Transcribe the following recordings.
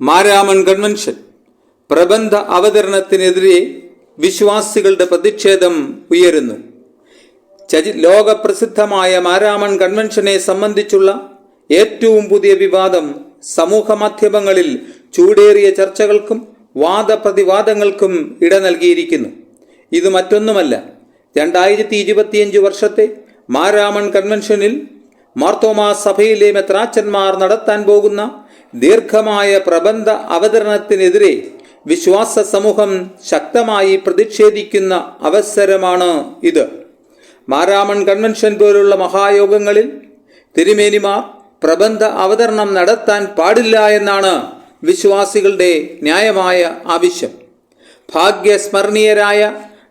Maramon convention. പ്രബന്ധ അവതരണത്തിനെതിരെ വിശ്വാസികളുടെ പ്രതിഷേധം ഉയരുന്നു. ചരി ലോകപ്രസിദ്ധമായ മാരാമൺ കൺവെൻഷനെ സംബന്ധിച്ചുള്ള ഏറ്റവും പുതിയ വിവാദം സമൂഹ മാധ്യമങ്ങളിൽ ചൂടേറിയ ചർച്ചകൾക്കും വാദപ്രതിവാദങ്ങൾക്കും ഇട നൽകിയിരിക്കുന്നു. ഇത് മറ്റൊന്നുമല്ല. രണ്ടായിരത്തി ഇരുപത്തിയഞ്ച് വർഷത്തെ മാരാമൺ കൺവെൻഷനിൽ മാർത്തോമാ സഭയിലെ മെത്രാച്ചന്മാർ നടത്താൻ പോകുന്ന ദീർഘമായ പ്രബന്ധ അവതരണത്തിനെതിരെ വിശ്വാസ സമൂഹം ശക്തമായി പ്രതിഷേധിക്കുന്ന അവസരമാണ് ഇത്. മാരാമൺ കൺവെൻഷൻ പോലുള്ള മഹായോഗങ്ങളിൽ തിരുമേനിമാർ പ്രബന്ധ അവതരണം നടത്താൻ പാടില്ല എന്നാണ് വിശ്വാസികളുടെ ന്യായമായ ആവശ്യം. ഭാഗ്യസ്മരണീയരായ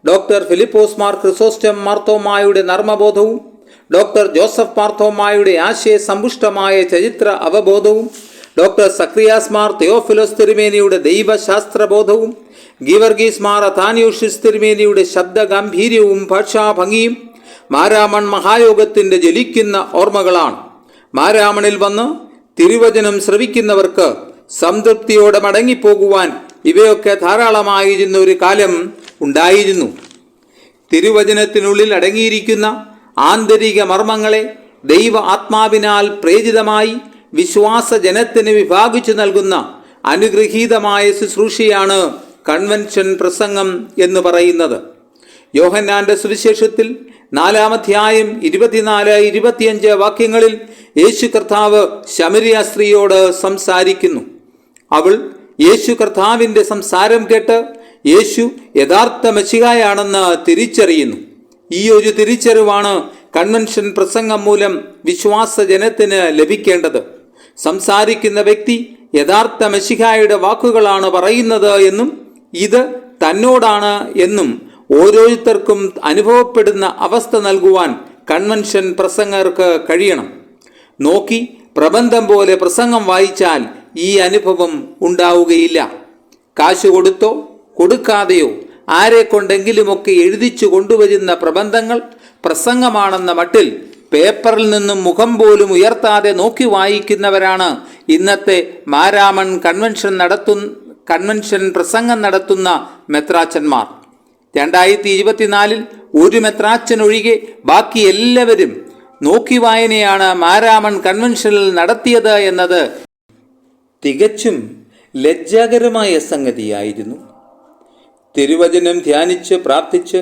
ഡോക്ടർ ഫിലിപ്പോസ് മാർ ക്രിസോസ്റ്റം മാർത്തോമായുടെ നർമ്മബോധവും ഡോക്ടർ ജോസഫ് മാർത്തോമായുടെ ആശയസമ്പുഷ്ടമായ ചരിത്ര അവബോധവും ഡോക്ടർ സക്രിയാസ് മാർ തെയോഫിലോസ് തിരുമേനിയുടെ ദൈവശാസ്ത്രബോധവും ഗീവർഗീസ് മാർ അഥാനിയോഷിസ് തിരുമേനിയുടെ ശബ്ദ ഗാംഭീര്യവും ഭാഷാഭംഗിയും മാരാമൺ മഹായോഗത്തിന്റെ ജ്വലിക്കുന്ന ഓർമ്മകളാണ്. മാരാമണിൽ വന്ന് തിരുവചനം ശ്രവിക്കുന്നവർക്ക് സംതൃപ്തിയോടെ മടങ്ങിപ്പോകുവാൻ ഇവയൊക്കെ ധാരാളമായിരുന്ന ഒരു കാലം ഉണ്ടായിരുന്നു. തിരുവചനത്തിനുള്ളിൽ അടങ്ങിയിരിക്കുന്ന ആന്തരിക മർമ്മങ്ങളെ ദൈവ ആത്മാവിനാൽ പ്രേരിതമായി വിശ്വാസ ജനത്തിന് വിഭാഗിച്ചു നൽകുന്ന അനുഗ്രഹീതമായ ശുശ്രൂഷയാണ് കൺവെൻഷൻ പ്രസംഗം എന്ന് പറയുന്നത്. യോഹന്നാന്റെ സുവിശേഷത്തിൽ നാലാമധ്യായം ഇരുപത്തിനാല് ഇരുപത്തിയഞ്ച് വാക്യങ്ങളിൽ യേശു കർത്താവ് ശമരിയ സ്ത്രീയോട് സംസാരിക്കുന്നു. അവൾ യേശു കർത്താവിന്റെ സംസാരം കേട്ട് യേശു യഥാർത്ഥ മെച്ചികായാണെന്ന് തിരിച്ചറിയുന്നു. ഈ ഒരു തിരിച്ചറിവാണ് കൺവെൻഷൻ പ്രസംഗം മൂലം വിശ്വാസ ജനത്തിന് ലഭിക്കേണ്ടത്. സംസാരിക്കുന്ന വ്യക്തി യഥാർത്ഥ മെഷിഹായുടെ വാക്കുകളാണ് പറയുന്നത് എന്നും ഇത് തന്നോടാണ് എന്നും ഓരോരുത്തർക്കും അനുഭവപ്പെടുന്ന അവസ്ഥ നൽകുവാൻ കൺവെൻഷൻ പ്രസംഗർക്ക് കഴിയണം. നോക്കി പ്രബന്ധം പോലെ പ്രസംഗം വായിച്ചാൽ ഈ അനുഭവം ഉണ്ടാവുകയില്ല. കാശ് കൊടുത്തോ കൊടുക്കാതെയോ ആരെ കൊണ്ടെങ്കിലുമൊക്കെ എഴുതിച്ചു കൊണ്ടുവരുന്ന പ്രബന്ധങ്ങൾ പ്രസംഗമാണെന്ന മട്ടിൽ പേപ്പറിൽ നിന്നും മുഖം പോലും ഉയർത്താതെ നോക്കി വായിക്കുന്നവരാണ്. ഇന്നത്തെ മാരാമൺ കൺവെൻഷൻ നടത്തു കൺവെൻഷൻ പ്രസംഗം നടത്തുന്ന മെത്രാച്ചന്മാർ. രണ്ടായിരത്തി ഇരുപത്തിനാലിൽ ഒരു മെത്രാച്ചൻ ഒഴികെ ബാക്കി എല്ലാവരും നോക്കി വായനയാണ് മാരാമൺ കൺവെൻഷനിൽ നടത്തിയത് എന്നത് തികച്ചും ലജ്ജാകരമായ സംഗതിയായിരുന്നു. തിരുവചനം ധ്യാനിച്ച് പ്രാർത്ഥിച്ച്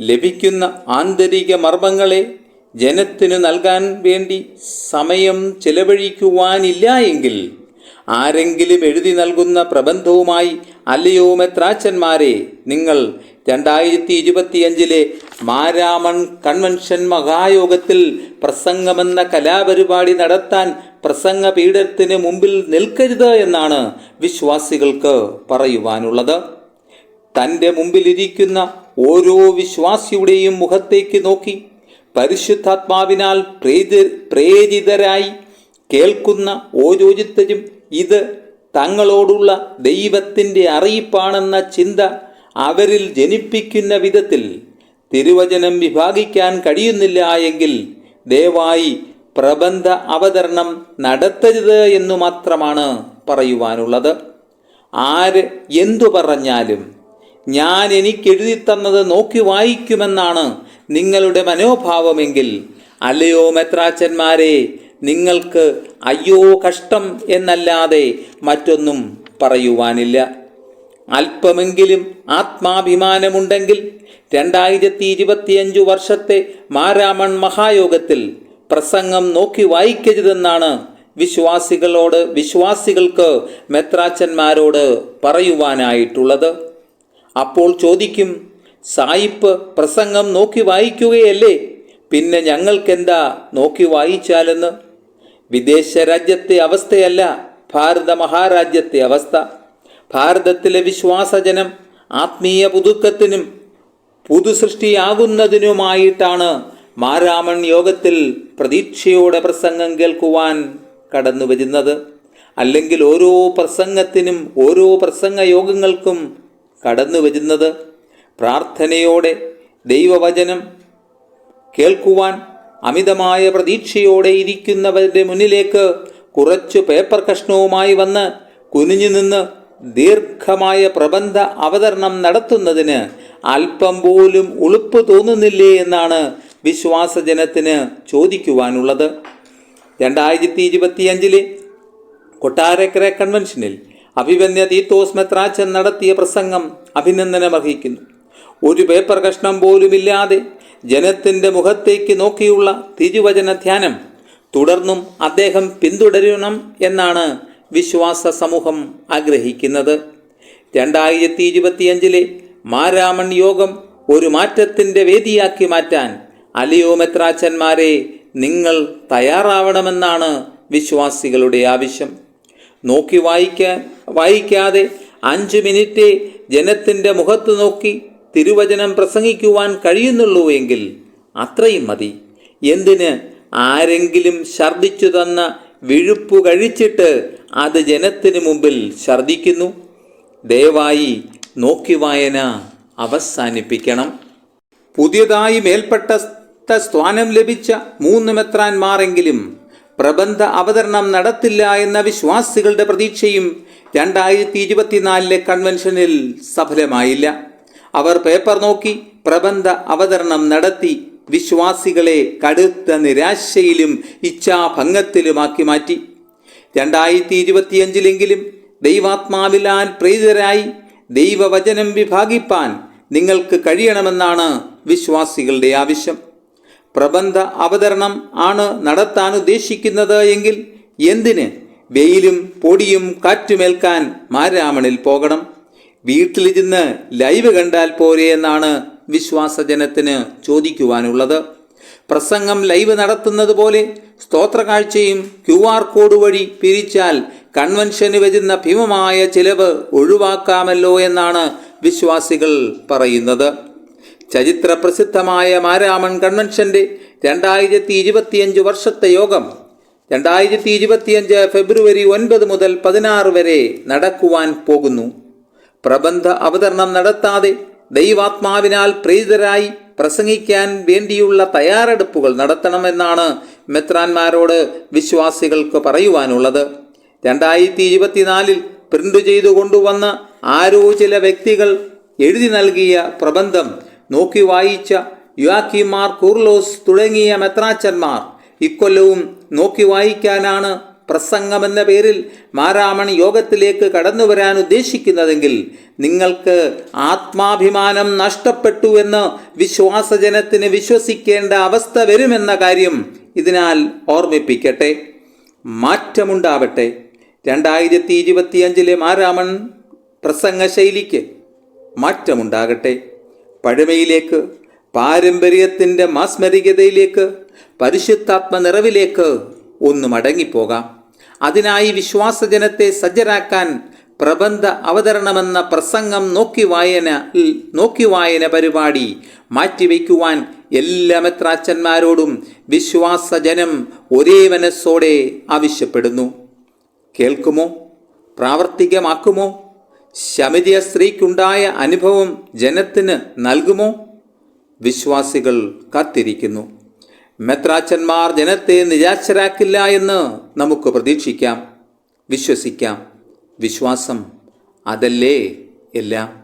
ലഭിക്കുന്ന ആന്തരിക മർമ്മങ്ങളെ ജനത്തിനു നൽകാൻ വേണ്ടി സമയം ചെലവഴിക്കുവാനില്ല എങ്കിൽ ആരെങ്കിലും എഴുതി നൽകുന്ന പ്രബന്ധവുമായി അല്ലയോ മെത്രാച്ചന്മാരെ നിങ്ങൾ രണ്ടായിരത്തി ഇരുപത്തിയഞ്ചിലെ മാരാമൺ കൺവെൻഷൻ മഹായോഗത്തിൽ പ്രസംഗമെന്ന കലാപരിപാടി നടത്താൻ പ്രസംഗ പീഠത്തിന് മുമ്പിൽ നിൽക്കരുത് എന്നാണ് വിശ്വാസികൾക്ക് പറയുവാനുള്ളത്. തന്റെ മുമ്പിലിരിക്കുന്ന ഓരോ വിശ്വാസിയുടെയും മുഖത്തേക്ക് നോക്കി പരിശുദ്ധാത്മാവിനാൽ പ്രേരി പ്രേരിതരായി കേൾക്കുന്ന ഓരോരുത്തരും ഇത് തങ്ങളോടുള്ള ദൈവത്തിന്റെ അറിയിപ്പാണെന്ന ചിന്ത അവരിൽ ജനിപ്പിക്കുന്ന വിധത്തിൽ തിരുവചനം വിഭാഗിക്കാൻ കഴിയുന്നില്ല എങ്കിൽ ദയവായി പ്രബന്ധ അവതരണം നടത്തരുത് എന്നു മാത്രമാണ് പറയുവാനുള്ളത്. ആര് എന്തു പറഞ്ഞാലും ഞാൻ എനിക്ക് എഴുതി തന്നത് നോക്കി വായിക്കുമെന്നാണ് നിങ്ങളുടെ മനോഭാവമെങ്കിൽ. അല്ലയോ മെത്രാച്ചന്മാരെ നിങ്ങൾക്ക് അയ്യോ കഷ്ടം എന്നല്ലാതെ മറ്റൊന്നും പറയുവാനില്ല. അല്പമെങ്കിലും ആത്മാഭിമാനമുണ്ടെങ്കിൽ രണ്ടായിരത്തി ഇരുപത്തിയഞ്ചു വർഷത്തെ മാരാമൺ മഹായോഗത്തിൽ പ്രസംഗം നോക്കി വായിക്കരുതെന്നാണ് വിശ്വാസികളോട് വിശ്വാസികൾക്ക് മെത്രാച്ചന്മാരോട് പറയുവാനായിട്ടുള്ളത്. അപ്പോൾ ചോദിക്കും സായിപ്പ് പ്രസംഗം നോക്കി വായിക്കുകയല്ലേ? പിന്നെ ഞങ്ങൾക്കെന്താ നോക്കി വായിച്ചാലെന്ന്? വിദേശ രാജ്യത്തെ അവസ്ഥയല്ല ഭാരത മഹാരാജ്യത്തെ അവസ്ഥ. ഭാരതത്തിലെ വിശ്വാസജനം ആത്മീയ പുതുക്കത്തിനും പുതുസൃഷ്ടിയാകുന്നതിനുമായിട്ടാണ് മാരാമൺ യോഗത്തിൽ പ്രതീക്ഷയോടെ പ്രസംഗം കേൾക്കുവാൻ കടന്നു വരുന്നത് അല്ലെങ്കിൽ ഓരോ പ്രസംഗത്തിനും ഓരോ പ്രസംഗ യോഗങ്ങൾക്കും കടന്നു വരുന്നത്. പ്രാർത്ഥനയോടെ ദൈവവചനം കേൾക്കുവാൻ അമിതമായ പ്രതീക്ഷയോടെ ഇരിക്കുന്നവരുടെ മുന്നിലേക്ക് കുറച്ച് പേപ്പർ കഷ്ണവുമായി വന്ന് കുനിഞ്ഞു നിന്ന് ദീർഘമായ പ്രബന്ധ അവതരണം നടത്തുന്നതിന് അല്പം പോലും ഉളുപ്പ് തോന്നുന്നില്ലേ എന്നാണ് വിശ്വാസജനത്തിന് ചോദിക്കുവാനുള്ളത്. രണ്ടായിരത്തി ഇരുപത്തിയഞ്ചിലെ കൊട്ടാരക്കര കൺവെൻഷനിൽ അഭിമന്യ തീത്തോസ് മെത്രാച്ചൻ നടത്തിയ പ്രസംഗം അഭിനന്ദനമർഹിക്കുന്നു ഒരു പേപ്പർ കഷ്ണം പോലുമില്ലാതെ ജനത്തിന്റെ മുഖത്തേക്ക് നോക്കിയുള്ള തിരുവചന ധ്യാനം തുടർന്നും അദ്ദേഹം പിന്തുടരണം എന്നാണ് വിശ്വാസ സമൂഹം ആഗ്രഹിക്കുന്നത്. രണ്ടായിരത്തി ഇരുപത്തിയഞ്ചിലെ മാരാമൺ യോഗം ഒരു മാറ്റത്തിന്റെ വേദിയാക്കി മാറ്റാൻ അലിയോ മെത്രാച്ചന്മാരെ നിങ്ങൾ തയ്യാറാവണമെന്നാണ് വിശ്വാസികളുടെ ആവശ്യം. നോക്കി വായിക്കാൻ വായിക്കാതെ അഞ്ച് മിനിറ്റ് ജനത്തിന്റെ മുഖത്ത് നോക്കി തിരുവചനം പ്രസംഗിക്കുവാൻ കഴിയുന്നുള്ളൂ എങ്കിൽ അത്രയും മതി. എന്തിന് ആരെങ്കിലും ഛർദിച്ചു തന്ന വിഴുപ്പ് കഴിച്ചിട്ട് അത് ജനത്തിന് മുമ്പിൽ ഛർദിക്കുന്നു ദയവായി നോക്കി വായന അവസാനിപ്പിക്കണം. പുതിയതായി മേൽപ്പെട്ട സ്ഥാനം ലഭിച്ച മൂന്ന് മെത്രാന്മാരെങ്കിലും പ്രബന്ധ അവതരണം നടത്തില്ല എന്ന വിശ്വാസികളുടെ പ്രതീക്ഷയും രണ്ടായിരത്തി ഇരുപത്തിനാലിലെ കൺവെൻഷനിൽ സഫലമായില്ല. അവർ പേപ്പർ നോക്കി പ്രബന്ധ അവതരണം നടത്തി വിശ്വാസികളെ കടുത്ത നിരാശയിലും ഇച്ഛാഭംഗത്തിലുമാക്കി മാറ്റി. രണ്ടായിരത്തി ഇരുപത്തിയഞ്ചിലെങ്കിലും ദൈവാത്മാവിലാൽ പ്രീതരായി ദൈവവചനം വിഭാഗിപ്പാൻ നിങ്ങൾക്ക് കഴിയണമെന്നാണ് വിശ്വാസികളുടെ ആവശ്യം. പ്രബന്ധ അവതരണം ആണ് നടത്താൻ ഉദ്ദേശിക്കുന്നത് എങ്കിൽ എന്തിന്? വെയിലും പൊടിയും കാറ്റുമേൽക്കാൻ മാരാമണിൽ പോകണം. വീട്ടിലിരുന്ന് ലൈവ് കണ്ടാൽ പോരെ എന്നാണ് വിശ്വാസജനത്തിന് ചോദിക്കുവാനുള്ളത്. പ്രസംഗം ലൈവ് നടത്തുന്നത് പോലെ സ്തോത്രകാഴ്ചയും ക്യു ആർ കോഡ് വഴി പിരിച്ചാൽ കൺവെൻഷന് വരുന്ന ഭീമമായ ചിലവ് ഒഴിവാക്കാമല്ലോ എന്നാണ് വിശ്വാസികൾ പറയുന്നത്. ചരിത്ര പ്രസിദ്ധമായ മാരാമൺ കൺവെൻഷന്റെ രണ്ടായിരത്തി ഇരുപത്തിയഞ്ച് വർഷത്തെ യോഗം രണ്ടായിരത്തി ഇരുപത്തിയഞ്ച് ഫെബ്രുവരി ഒൻപത് മുതൽ പതിനാറ് വരെ നടക്കുവാൻ പോകുന്നു. പ്രബന്ധ അവതരണം നടത്താതെ ദൈവാത്മാവിനാൽ പ്രേരിതരായി പ്രസംഗിക്കാൻ വേണ്ടിയുള്ള തയ്യാറെടുപ്പുകൾ നടത്തണമെന്നാണ് മെത്രാന്മാരോട് വിശ്വാസികൾക്ക് പറയുവാനുള്ളത്. രണ്ടായിരത്തി ഇരുപത്തിനാലിൽ പ്രിന്റ് ചെയ്തു കൊണ്ടുവന്ന ആരോ ചില വ്യക്തികൾ എഴുതി നൽകിയ പ്രബന്ധം നോക്കി വായിച്ച യുവാക്കിമാർ കൂർലോസ് തുടങ്ങിയ മെത്രാച്ചന്മാർ ഇക്കൊല്ലവും നോക്കി വായിക്കാനാണ് പ്രസംഗമെന്ന പേരിൽ മാരാമൺ യോഗത്തിലേക്ക് കടന്നു വരാൻ ഉദ്ദേശിക്കുന്നതെങ്കിൽ നിങ്ങൾക്ക് ആത്മാഭിമാനം നഷ്ടപ്പെട്ടു എന്ന് വിശ്വാസജനത്തിന് വിശ്വസിക്കേണ്ട അവസ്ഥ വരുമെന്ന കാര്യം ഇതിനാൽ ഓർമ്മിപ്പിക്കട്ടെ. മാറ്റമുണ്ടാവട്ടെ. രണ്ടായിരത്തി ഇരുപത്തിയഞ്ചിലെ മാരാമൺ പ്രസംഗ ശൈലിക്ക് മാറ്റമുണ്ടാകട്ടെ. പഴമയിലേക്ക് പാരമ്പര്യത്തിന്റെ മാസ്മരികതയിലേക്ക് പരിശുദ്ധാത്മ നിറവിലേക്ക് ഒന്ന് മടങ്ങിപ്പോകാം. അതിനായി വിശ്വാസജനത്തെ സജ്ജരാക്കാൻ പ്രബന്ധ അവതരണമെന്ന പ്രസംഗം നോക്കി വായന നോക്കി വായന പരിപാടി മാറ്റിവെക്കുവാൻ എല്ലാ മെത്രാച്ചന്മാരോടും വിശ്വാസജനം ഒരേ മനസ്സോടെ ആവശ്യപ്പെടുന്നു. കേൾക്കുമോ? പ്രാവർത്തികമാക്കുമോ? ശമിതിയ സ്ത്രീക്കുണ്ടായ അനുഭവം ജനത്തിന് നൽകുമോ? വിശ്വാസികൾ കാത്തിരിക്കുന്നു. മെത്രാച്ചന്മാർ ജനത്തെ നിരാശരാക്കില്ല എന്ന് നമുക്ക് പ്രതീക്ഷിക്കാം വിശ്വസിക്കാം. വിശ്വാസം അതല്ലേ എല്ലാം?